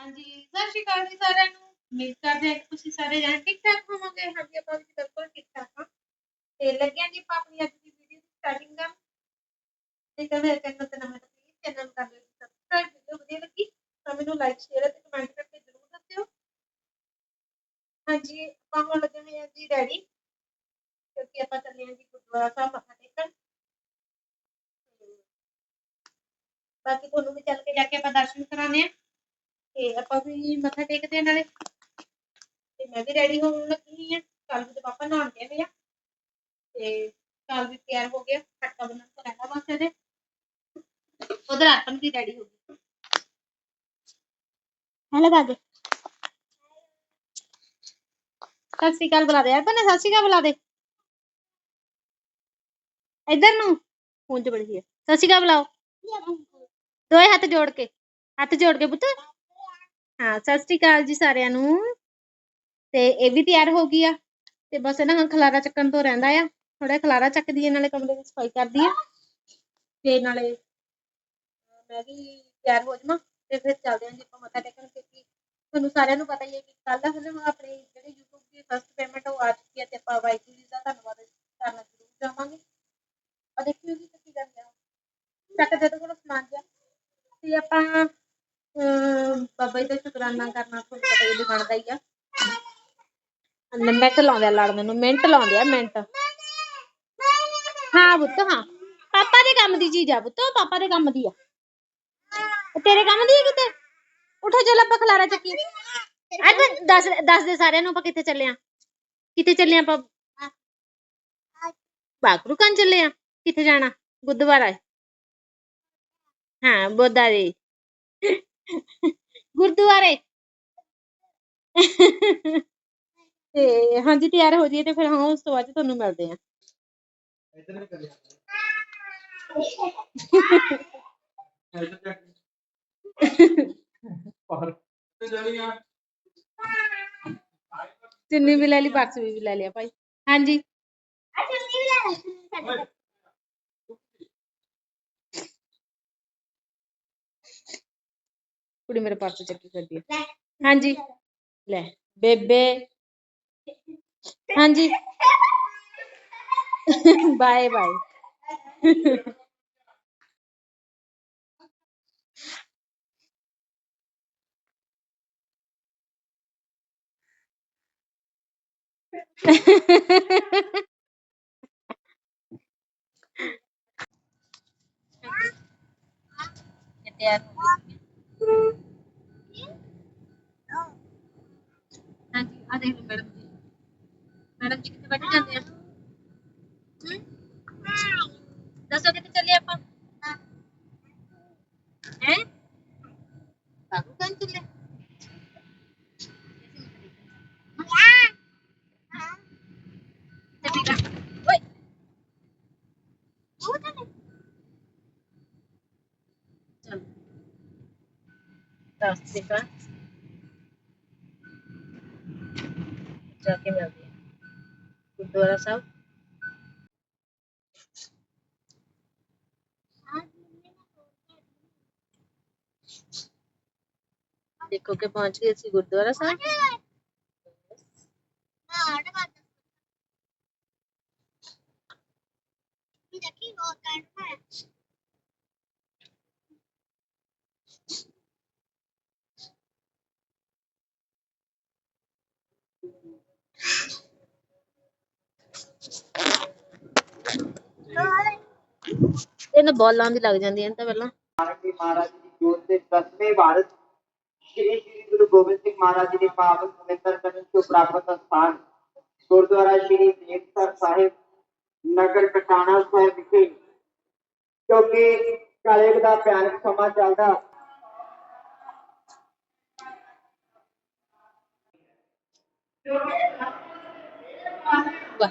ਹਾਂਜੀ, ਸਤਿ ਸ਼੍ਰੀ ਅਕਾਲ ਜੀ ਸਾਰਿਆਂ ਨੂੰ। ਉਮੀਦ ਕਰਦੇ ਹਾਂ ਕਿ ਤੁਸੀਂ ਸਾਰੇ ਜਣੇ ਠੀਕ ਠਾਕ ਹੋਵੋਗੇ ਹਾਂਜੀ ਆਪਾਂ ਵੀ ਬਿਲਕੁਲ ਠੀਕ ਠਾਕ ਹਾਂ। ਤੇ ਲੱਗਿਆ ਜੀ ਆਪਾਂ ਆਪਣੀ ਅੱਜ ਦੀ ਵੀਡੀਓ ਦੀ ਸਟਾਰਟਿੰਗ ਕਰਨ ਤੇ ਕਹਿੰਦੇ ਚੈਨਲ ਤੇ ਨਵੇਂ ਪਲੀਜ਼ ਚੈਨਲ ਕਰ ਲਿਓ ਸਬਸਕ੍ਰਾਈਬ ਵੀਡੀਓ ਵਧੀਆ ਲੱਗੀ ਤਾਂ ਮੈਨੂੰ ਲਾਈਕ ਸ਼ੇਅਰ ਅਤੇ ਕਮੈਂਟ ਕਰਕੇ ਜ਼ਰੂਰ ਦੱਸਿਓ। ਹਾਂਜੀ ਆਪਾਂ ਹੁਣ ਲੱਗੇ ਹੋਏ ਹਾਂ ਜੀ ਰੈਡੀ ਕਿਉਂਕਿ ਆਪਾਂ ਚੱਲੇ ਹਾਂ ਜੀ ਗੁਰਦੁਆਰਾ ਸਾਹਿਬ ਮੱਥਾ ਟੇਕਣ। ਬਾਕੀ ਤੁਹਾਨੂੰ ਵੀ ਚੱਲ ਕੇ ਜਾ ਕੇ ਆਪਾਂ ਦਰਸ਼ਨ ਕਰਾਣੇ ਆ ਤੇ ਆਪਾਂ ਵੀ ਮੱਥਾ ਟੇਕਦੇ ਆ ਨਾਲੇ। ਤੇ ਮੈਂ ਵੀ ਰੈਡੀ ਹੋਣ ਲੱਗੀ ਹਾਂ। ਕੱਲ ਵੀ ਤੇ ਪਾਪਾ ਨਹਾਉਣ ਗਏ ਹੋਏ ਤੇ ਕੱਲ ਵੀ ਤਿਆਰ ਹੋ ਗਿਆ। ਖੱਟਾ ਬਣਨ ਤੋਂ ਰਹਿਣਾ ਬਸ ਇਹਦੇ ਉਧਰ ਅਰਪਣ ਵੀ ਰੈਡੀ ਹੋ ਗਈ ਹੈਲੋ ਦਾਦੇ। ਸਤਿ ਸ਼੍ਰੀ ਅਕਾਲ ਬੁਲਾ ਦੇ ਅਰਪਣ ਨੇ, ਸਤਿ ਸ਼੍ਰੀ ਅਕਾਲ ਬੁਲਾ ਦੇ ਇਧਰ ਨੂੰ। ਫੋਨ 'ਚ ਬੜੀ ਹੈ ਸਤਿ ਸ਼੍ਰੀ ਅਕਾਲ ਬੁਲਾਓ। ਦੋਏ ਹੱਥ ਜੋੜ ਕੇ। ਹੱਥ ਜੋੜ ਕੇ ਪੁੱਤ। ਹਾਂ, ਸਤਿ ਸ਼੍ਰੀ ਅਕਾਲ ਜੀ ਸਾਰਿਆਂ ਨੂੰ। ਤੇ ਇਹ ਵੀ ਤਿਆਰ ਹੋ ਗਈ ਆ। ਤੇ ਬਸ ਇਹਨਾਂ ਹੁਣ ਖਲਾਰਾ ਚੱਕਣ ਤੋਂ ਰਹਿੰਦਾ ਆ। ਥੋੜਾ ਖਲਾਰਾ ਚੱਕਦੀ ਹੈ ਨਾਲੇ ਕਮਰੇ ਦੀ ਸਫ਼ਾਈ ਕਰਦੀ ਆ। ਤੇ ਨਾਲੇ ਮੈਂ ਵੀ ਤਿਆਰ ਹੋ ਜਾਵਾਂ ਤੇ ਫਿਰ ਚੱਲਦੇ ਹਾਂ ਜੀ ਆਪਾਂ ਮੱਥਾ ਟੇਕਣ ਕਿਉਂਕਿ ਤੁਹਾਨੂੰ ਸਾਰਿਆਂ ਨੂੰ ਪਤਾ ਹੀ ਹੈ ਕਿ ਕੱਲ ਹੁਣ ਆਪਣੇ ਜਿਹੜੇ YouTube ਦੀ ਫਸਟ ਪੇਮੈਂਟ ਉਹ ਆ ਚੁੱਕੀ ਹੈ ਤੇ ਆਪਾਂ ਵਾਹਿਗੁਰੂ ਜੀ ਦਾ ਧੰਨਵਾਦ ਕਰਨਾ ਜ਼ਰੂਰ ਚਾਹਾਂਗੇ ਆ ਦੇਖਿਓ ਜੀ ਕੀ ਕਰਦੇ ਆ ਚੱਕ ਦੇ ਕੋਲ ਸਮਾਨ ਜਿਹਾ। ਤੇ ਆਪਾਂ ਬਾਬਾ ਜੀ ਦਾ ਸ਼ੁਕਰਾਨਾ ਕਰਨਾ ਤੁਹਾਨੂੰ ਪਤਾ ਹੀ ਬਣਦਾ ਹੀ ਆ। ਮਿੰਟ ਲਾਉਂਦੇ ਆ ਲੜ ਮੈਨੂੰ ਮਿੰਟ ਲਾਉਂਦੇ ਆ, ਮਿੰਟ। ਹਾਂ ਪੁੱਤ, ਹਾਂ। ਪਾਪਾ ਦੇ ਕੰਮ ਦੀ ਚੀਜ਼ ਆ ਪੁੱਤ ਪਾਪਾ ਦੇ ਕੰਮ ਦੀ ਆ। ਉਹ ਤੇਰੇ ਕੰਮ ਦੀ ਹੈ ਕਿਤੇ? ਉਠੋ, ਚੱਲ ਆਪਾਂ ਖਲਾਰਾ ਚੱਕੀ ਅੱਜ ਦੱਸ ਦੱਸ ਦੇ ਸਾਰਿਆਂ ਨੂੰ ਆਪਾਂ ਕਿੱਥੇ ਚੱਲੇ ਆ? ਕਿੱਥੇ ਚੱਲੇ ਆ ਆਪਾਂ? ਬਾਗਰੂ ਕੰਨ ਚੱਲੇ ਆ? ਕਿੱਥੇ ਜਾਣਾ? ਗੁਰਦੁਆਰਾ ਹਾਂ ਬੋਦਾਰੇ ਗੁਰਦੁਆਰੇ ਤੇ ਹਾਂਜੀ ਤਿਆਰ ਹੋ ਜਾਈਏ ਤੇ ਫਿਰ ਹਾਂ ਉਸ ਤੋਂ ਬਾਅਦ 'ਚ ਤੁਹਾਨੂੰ ਮਿਲਦੇ ਆ ਇਧਰ ਵੀ ਕਰਿਆ ਪਰ ਤੇ ਜਲੀਆਂ ਚੁੰਨੀ ਵੀ ਲੈ ਲਈ ਪਰਸ ਵੀ ਕੁੜੀ ਮੇਰੇ ਪਰਸ ਚੱਕੀ ਫਿਰਦੀ ਹੈ ਹਾਂਜੀ ਲੈ ਬੇਬੇ ਹਾਂਜੀ ਬਾਏ ਬਾਏ ਤਿਆਰ ਹੋ ਗਏ ਹਾਂਜੀ ਆ ਦੇਖ ਲਓ ਮੈਡਮ ਜੀ ਮੈਡਮ ਜੀ ਕਿੱਥੇ ਬੈਠ ਜਾਂਦੇ ਆ ਹਮ? ਦੱਸੋ ਕਿੱਥੇ ਚੱਲੇ ਆਪਾਂ ਹੈ ਬਾਬੂ ਕੰਨ ਚੱਲੇ ਤੇ ਵੀ ਓਏ ਉਹ ਤਾਂ ਨਹੀਂ ਚਲ ਦੱਸ ਦੇ ਕਾ ਜਾ ਕੇ ਮਿਲਦੇ ਹਾਂ। ਗੁਰਦੁਆਰਾ ਸਾਹਿਬ। ਦੇਖੋ ਕਿ ਪਹੁੰਚ ਗਏ ਸੀ ਗੁਰਦੁਆਰਾ ਸਾਹਿਬ। ਇਹਨਾਂ ਬੋਲਾਂ ਦੀ ਲੱਗ ਜਾਂਦੀਆਂ ਤਾਂ ਪਹਿਲਾਂ। ਦੇਵ ਮਹਾਰਾਜ ਦੀ ਜੋਤ ਦੇ ਦਸਵੇਂ ਵਾਰਸ ਸ਼੍ਰੀ ਸ਼੍ਰੀ ਗੁਰੂ ਗੋਬਿੰਦ ਸਿੰਘ ਮਹਾਰਾਜ ਜੀ ਦੇ ਪਾਵਨ ਪਵਿੱਤਰ ਚਰਨ ਤੋਂ ਪ੍ਰਾਪਤ ਸਥਾਨ ਗੁਰਦੁਆਰਾ ਸ਼੍ਰੀ ਤੇਗਸਰ ਸਾਹਿਬ ਨਗਰ ਕਟਾਣਾ ਸਾਹਿਬ ਵਿਖੇ। ਕਿਉਂਕਿ ਕਲਯੁਗ ਦਾ ਭਿਆਨਕ ਸਮਾਂ ਚੱਲਦਾ। ਵਾਹ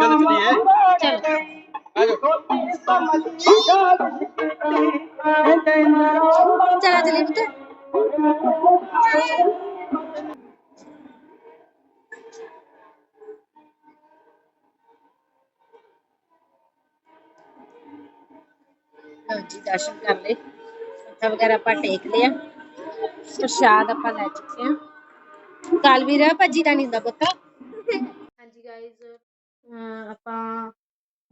ਕਰਦੀ ਆ ਚਲੋ ਚਲੀਏ ਚਲ ਆ ਜਾਓ ਚਲਾ ਚਲੀ ਪੁੱਤ ਹਾਂਜੀ, ਦਰਸ਼ਨ ਕਰ ਲਏ। ਮੱਥਾ ਵਗੈਰਾ ਆਪਾਂ ਟੇਕ ਲਿਆ। ਪ੍ਰਸ਼ਾਦ ਆਪਾਂ ਲੈ ਚੁੱਕੇ ਹਾਂ ਕਾਲ ਵੀ ਰਿਹਾ ਭੱਜੀ ਦਾ ਨਹੀਂ ਹੁੰਦਾ ਪੁੱਤ ਹਾਂਜੀ ਗਾਇਜ਼ ਆਪਾਂ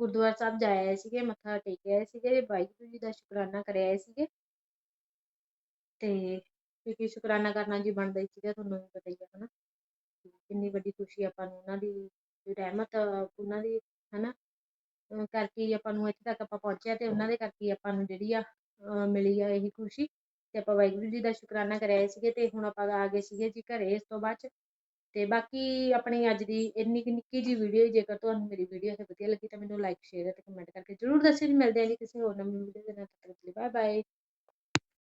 ਗੁਰਦੁਆਰਾ ਸਾਹਿਬ ਜਾ ਆਏ ਸੀਗੇ, ਮੱਥਾ ਟੇਕ ਆਏ ਸੀਗੇ ਵਾਹਿਗੁਰੂ ਜੀ ਦਾ ਸ਼ੁਕਰਾਨਾ ਕਰ ਆਏ ਸੀਗੇ। ਤੇ ਕਿਉਂਕਿ ਸ਼ੁਕਰਾਨਾ ਕਰਨਾ ਜੀ ਬਣਦਾ ਹੀ ਸੀਗਾ, ਤੁਹਾਨੂੰ ਵੀ ਪਤਾ ਹੀ ਹੈ ਹਨਾ। ਕਿੰਨੀ ਵੱਡੀ ਖੁਸ਼ੀ ਆਪਾਂ ਨੂੰ ਉਹਨਾਂ ਦੀ ਰਹਿਮਤ ਉਹਨਾਂ ਦੀ, ਹਨਾ। ਕਰਕੇ ਹੀ ਆਪਾਂ ਨੂੰ ਇੱਥੇ ਤੱਕ ਆਪਾਂ ਪਹੁੰਚਿਆ ਤੇ ਉਹਨਾਂ ਦੇ ਕਰਕੇ ਆਪਾਂ ਨੂੰ ਜਿਹੜੀ ਆ ਮਿਲੀ ਆ ਇਹੀ ਖੁਸ਼ੀ। ਤੇ ਆਪਾਂ ਵਾਹਿਗੁਰੂ ਜੀ ਦਾ ਸ਼ੁਕਰਾਨਾ ਕਰ ਸੀਗੇ ਤੇ ਹੁਣ ਆਪਾਂ ਆ ਗਏ ਸੀਗੇ ਜੀ ਘਰੇ, ਇਸ ਤੋਂ ਬਾਅਦ ਚ ਤੇ ਬਾਕੀ ਆਪਣੀ ਅੱਜ ਦੀ ਇੰਨੀ ਕੁ ਨਿੱਕੀ ਜੀ ਵੀਡੀਓ ਜੇਕਰ ਤੁਹਾਨੂੰ ਮੇਰੀ ਵੀਡੀਓ ਵਧੀਆ ਲੱਗੀ ਤਾਂ ਮੈਨੂੰ ਲਾਈਕ ਸ਼ੇਅਰ ਅਤੇ ਕਮੈਂਟ ਕਰਕੇ ਜਰੂਰ ਦੱਸਿਓ ਜੀ। ਮਿਲਦੇ ਹਾਂ ਜੀ ਕਿਸੇ ਹੋਰ ਨਵੀਂ ਵੀਡੀਓ ਦੇ ਨਾਲ, ਤਦ ਤੱਕ ਬਾਏ ਬਾਏ